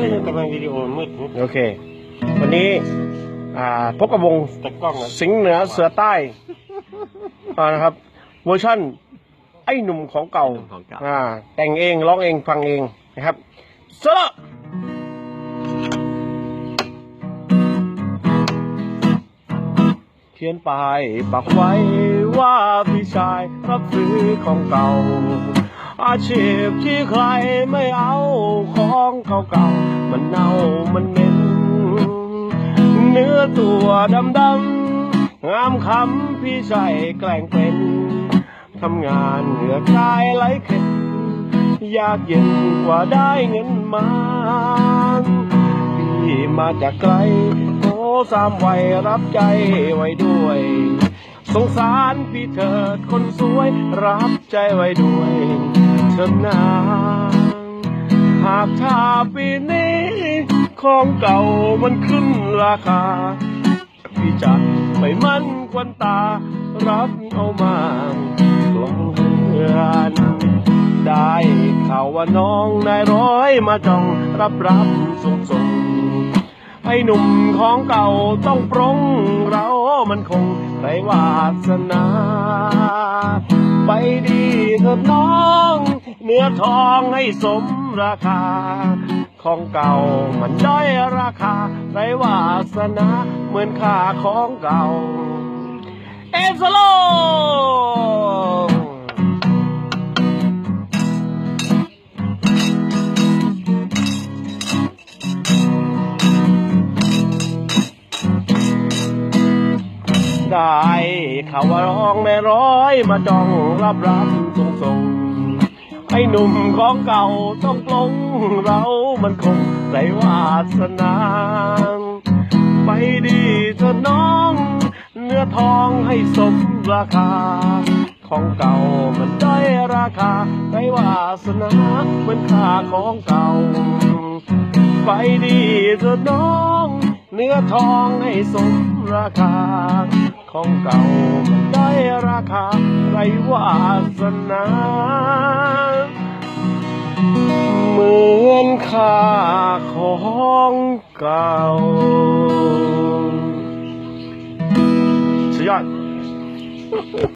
เออกำลังวิดีโอมืดโอเค วันนี้ อ่าพบกับวงแต่กล้องอะสิงห์เหนือเสือใต้อ่านะครับ เวอร์ชั่น ไอ้หนุ่มของเก่าไอ้หนุ่มของเก่า อ่าแต่งเองร้องเองฟังเองนะครับสละเขียนป้ายปักไว้ว่าพี่ชายรับซื้อของเก่า อาชีพที่ใครไม่เอาของ เก่าๆมันเน่ามันเหม็นเนื้อตัวดำดำๆงามคำพี่ใส่แกล้งเป็นทำงานเหงื่อกายไหลเข็นยากเย็นกว่าได้เงินมาพี่มาจากไกลโอ้สามวัยรับใจไว้ด้วย สงสารพี่เถิดคนสวยรับใจไว้ด้วยเถิดนา หากถ้าปีนี้ ของเก่ามันขึ้นราคา พี่จะไม่มั่นควันตา รับเอามากลองเรือนได้ข่าวว่าน้องนายร้อยมาจองรับรับส่งส่งไอ้หนุ่มของเก่าต้องปรงเรามันคงไรวาสนา ไปดีเถิดน้อง เนื้อทองให้สมราคา ของเก่ามันด้อยราคาไรวาสนาเหมือนค่าของเก่า เอสโลได้ข่าวว่าร้องแม่ร้อยมาจองรับรับส่งส่ง ไอ้หนุ่มของเก่าต้องปลงเรามันคงไรวาสนาไปดีเถอะน้อง เนื้อทองให้สมราคา ของเก่ามันได้ราคาไรวาสนาเหมือนค่าของเก่า ไปดีเถอะน้อง เนื้อทองให้สมราคา ของเก่ามันได้ราคาไรวาสนาเหมือนา ของเก่า